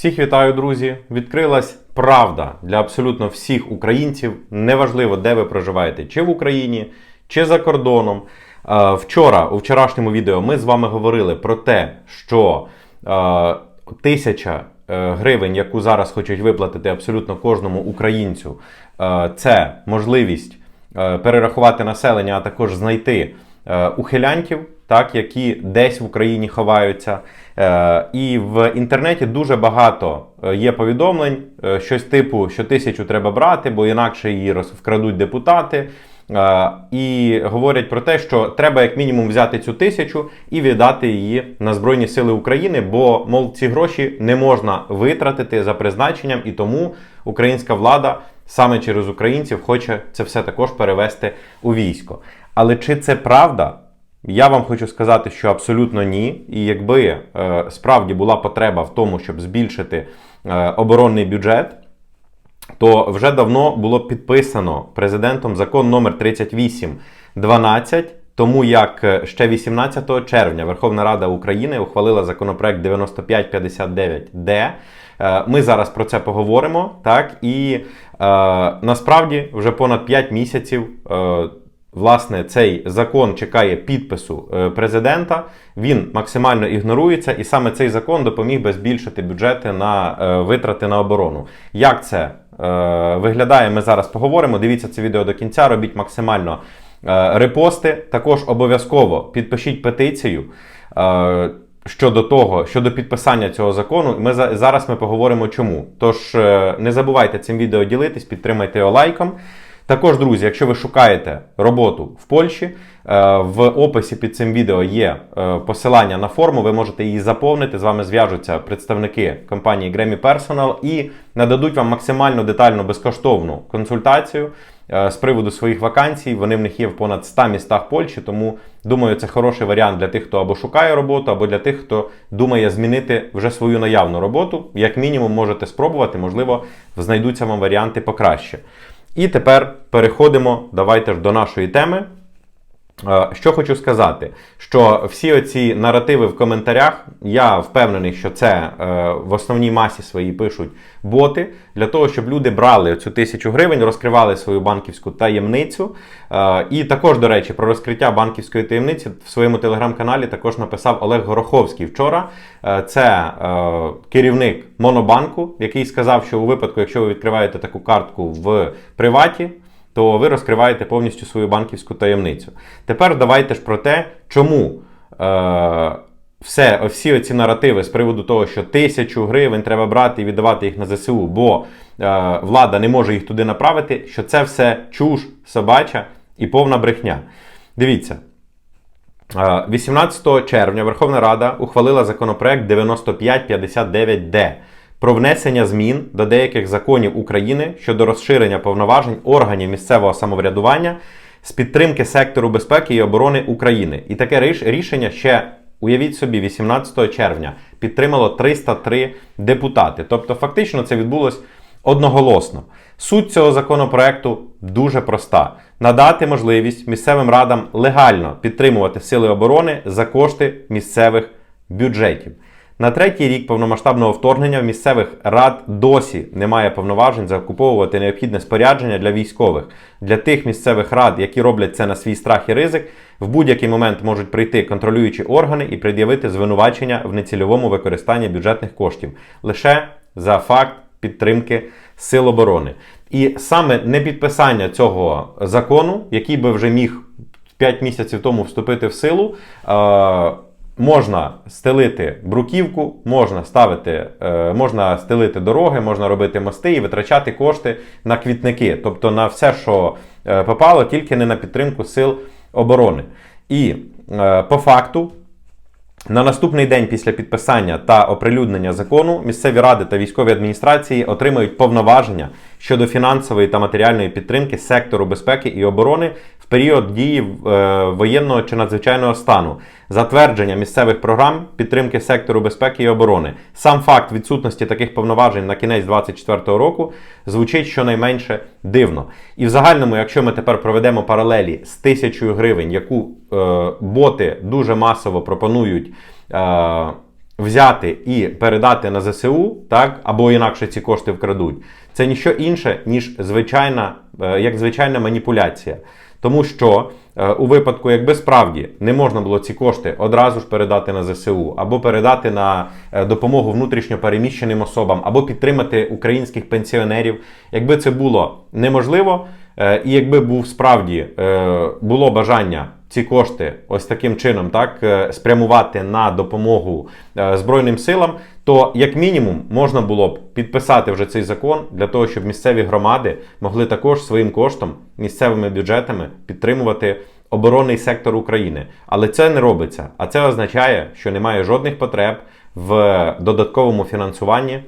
Всіх вітаю, друзі! Відкрилась правда для абсолютно всіх українців. Неважливо, де ви проживаєте, чи в Україні, чи за кордоном. Е, Вчора, у вчорашньому відео, ми з вами говорили про те, що е, тисяча е, гривень, яку зараз хочуть виплатити абсолютно кожному українцю, це можливість перерахувати населення, а також знайти ухилянтів, так, які десь в Україні ховаються. Е, І в інтернеті дуже багато е, є повідомлень, е, щось типу, що тисячу треба брати, бо інакше її роз- вкрадуть депутати. Е, І говорять про те, що треба як мінімум взяти цю тисячу і віддати її на Збройні Сили України, бо мов ці гроші не можна витратити за призначенням, і тому українська влада саме через українців хоче це все також перевести у військо. Але чи це правда? Я вам хочу сказати, що абсолютно ні. І якби е, справді була потреба в тому, щоб збільшити е, оборонний бюджет, то вже давно було підписано президентом закон номер 3812, тому як е, ще 18 червня Верховна Рада України ухвалила законопроект 9559Д. Е, Ми зараз про це поговоримо. Так і е, насправді вже понад 5 місяців. Е, Власне, цей закон чекає підпису е, президента. Він максимально ігнорується, і саме цей закон допоміг би збільшити бюджети на е, витрати на оборону. Як це е, виглядає? Ми зараз поговоримо. Дивіться це відео до кінця, робіть максимально репости. Також обов'язково підпишіть петицію. Щодо того, щодо підписання цього закону, ми зараз ми поговоримо чому. Тож не забувайте цим відео ділитись, підтримайте його лайком. Також, друзі, якщо ви шукаєте роботу в Польщі, е, в описі під цим відео є е, посилання на форму, ви можете її заповнити. З вами зв'яжуться представники компанії Grammy Personal і нададуть вам максимально детальну безкоштовну консультацію е, з приводу своїх вакансій. Вони в них є в понад 100 містах Польщі, тому думаю, це хороший варіант для тих, хто або шукає роботу, або для тих, хто думає змінити вже свою наявну роботу. Як мінімум, можете спробувати, можливо, знайдуться вам варіанти покраще. І тепер переходимо давайте ж до нашої теми. Е, Що хочу сказати, що всі оці наративи в коментарях, я впевнений, що це е, в основній масі своїй пишуть боти для того, щоб люди брали цю тисячу гривень, розкривали свою банківську таємницю. Е, І також, до речі, про розкриття банківської таємниці в своєму телеграм-каналі також написав Олег Гороховський вчора. Це керівник Монобанку, який сказав, що у випадку, якщо ви відкриваєте таку картку в приваті, то ви розкриваєте повністю свою банківську таємницю. Тепер давайте ж про те, чому е, все, всі оці наративи з приводу того, що тисячу гривень треба брати і віддавати їх на ЗСУ, бо е, влада не може їх туди направити, що це все чуш собача і повна брехня. Дивіться. Е, 18 червня Верховна Рада ухвалила законопроект 9559Д про внесення змін до деяких законів України щодо розширення повноважень органів місцевого самоврядування з підтримки сектору безпеки і оборони України. І таке рішення ще, уявіть собі, 18 червня підтримало 303 депутати. Тобто, фактично, це відбулось одноголосно. Суть цього законопроекту дуже проста: надати можливість місцевим радам легально підтримувати сили оборони за кошти місцевих бюджетів. На третій рік повномасштабного вторгнення в місцевих рад досі немає повноважень закуповувати необхідне спорядження для військових. Для тих місцевих рад, які роблять це на свій страх і ризик, в будь-який момент можуть прийти контролюючі органи і пред'явити звинувачення в нецільовому використанні бюджетних коштів лише за факт підтримки сил оборони. І саме непідписання цього закону, який би вже міг 5 місяців тому вступити в силу. Можна стелити бруківку, можна ставити, е, можна стелити дороги, можна робити мости і витрачати кошти на квітники, тобто на все, що е, попало, тільки не на підтримку сил оборони. І е, по факту, на наступний день після підписання та оприлюднення закону місцеві ради та військові адміністрації отримають повноваження щодо фінансової та матеріальної підтримки сектору безпеки і оборони в період дії е, воєнного чи надзвичайного стану, затвердження місцевих програм підтримки сектору безпеки і оборони. Сам факт відсутності таких повноважень на кінець 2024 року звучить щонайменше дивно. І в загальному, якщо ми тепер проведемо паралелі з тисячою гривень, яку е, боти дуже масово пропонують. Е, взяти і передати на ЗСУ, так, або інакше ці кошти вкрадуть, це ніщо інше, ніж звичайна, е, як звичайна маніпуляція. Тому що е, у випадку, якби справді не можна було ці кошти одразу ж передати на ЗСУ, або передати на е, допомогу внутрішньо переміщеним особам, або підтримати українських пенсіонерів, якби це було неможливо, і якби був справді було бажання ці кошти ось таким чином так е, спрямувати на допомогу е, Збройним силам, то як мінімум можна було б підписати вже цей закон для того, щоб місцеві громади могли також своїм коштом, місцевими бюджетами підтримувати оборонний сектор України. Але це не робиться. А це означає, що немає жодних потреб в додатковому фінансуванні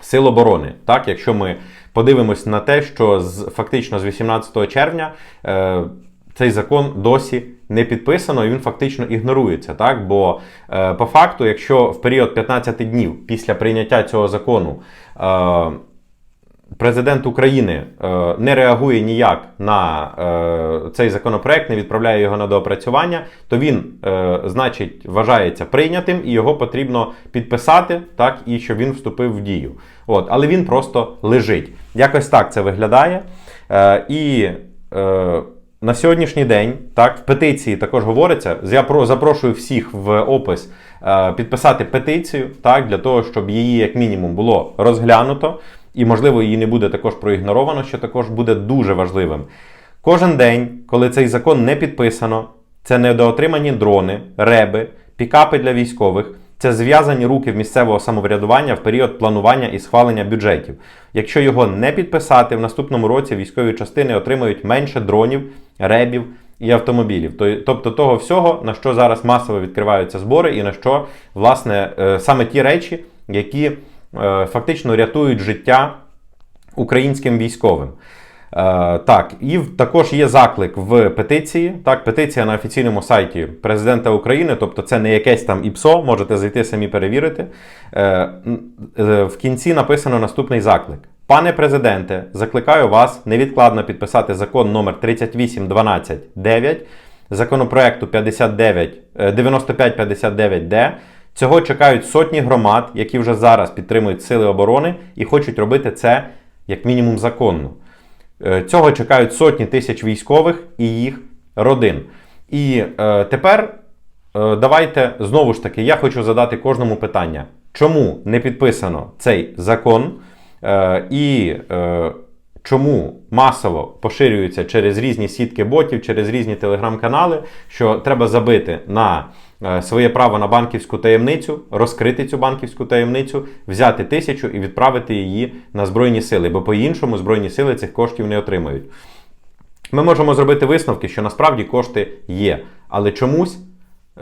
Сил оборони. Так, якщо ми подивимось на те, що з фактично з 18 червня е, цей закон досі не підписано, і він фактично ігнорується. Так, бо е, по факту, якщо в період 15 днів після прийняття цього закону е, президент України е, не реагує ніяк на е, цей законопроект, не відправляє його на доопрацювання, то він, е, значить, вважається прийнятим і його потрібно підписати, так, і щоб він вступив в дію. От, але він просто лежить. Якось так це виглядає. Е, і е, на сьогоднішній день, так, в петиції також говориться. Я про- запрошую всіх в опис е, підписати петицію, так, для того, щоб її, як мінімум, було розглянуто, і, можливо, її не буде також проігноровано, що також буде дуже важливим. Кожен день, коли цей закон не підписано, це недоотримані дрони, реби, пікапи для військових. Це зв'язані руки в місцевого самоврядування в період планування і схвалення бюджетів. Якщо його не підписати, в наступному році військові частини отримають менше дронів, ребів і автомобілів. Тобто того всього, на що зараз масово відкриваються збори, і на що, власне, е, саме ті речі, які е, фактично рятують життя українським військовим. Е, так, і також є заклик в петиції. Так, петиція на офіційному сайті президента України, тобто це не якесь там ІПСО, можете зайти самі перевірити. Е, е, в кінці написано наступний заклик. Пане президенте, закликаю вас невідкладно підписати закон номер 38129 законопроекту 59, е, 9559Д. Цього чекають сотні громад, які вже зараз підтримують сили оборони і хочуть робити це як мінімум законно. Е, Цього чекають сотні тисяч військових і їх родин. І е, тепер е, давайте знову ж таки, я хочу задати кожному питання, чому не підписано цей закон е, і е, чому масово поширюється через різні сітки ботів, через різні телеграм-канали, що треба забити на своє право на банківську таємницю, розкрити цю банківську таємницю, взяти тисячу і відправити її на Збройні сили, бо по-іншому Збройні сили цих коштів не отримають. Ми можемо зробити висновки, що насправді кошти є, але чомусь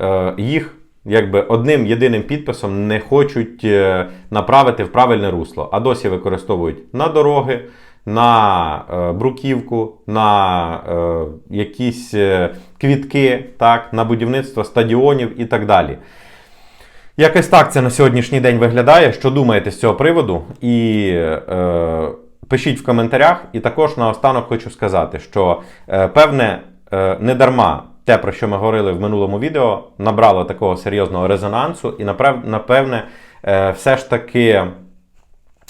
е, їх якби одним єдиним підписом не хочуть е, направити в правильне русло, а досі використовують на дороги, на е, бруківку, на е, якісь е, квітки, так, на будівництво стадіонів і так далі. Якось так це на сьогоднішній день виглядає. Що думаєте з цього приводу? І е, пишіть в коментарях. І також наостанок хочу сказати, що е, певне е, не дарма те, про що ми говорили в минулому відео, набрало такого серйозного резонансу, і напев- напевне, е, все ж таки.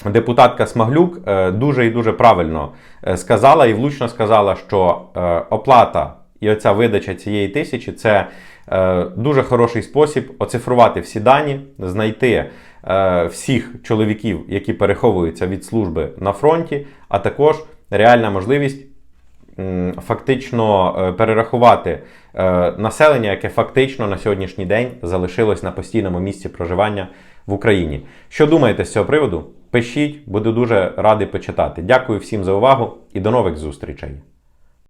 Депутатка Смаглюк е, дуже і дуже правильно е, сказала і влучно сказала, що е, оплата і оця видача цієї тисячі це е, дуже хороший спосіб оцифрувати всі дані, знайти е, всіх чоловіків, які переховуються від служби на фронті, а також реальна можливість м, фактично е, перерахувати е, населення, яке фактично на сьогоднішній день залишилось на постійному місці проживання в Україні. Що думаєте з цього приводу? Пишіть, буду дуже радий почитати. Дякую всім за увагу і до нових зустрічей.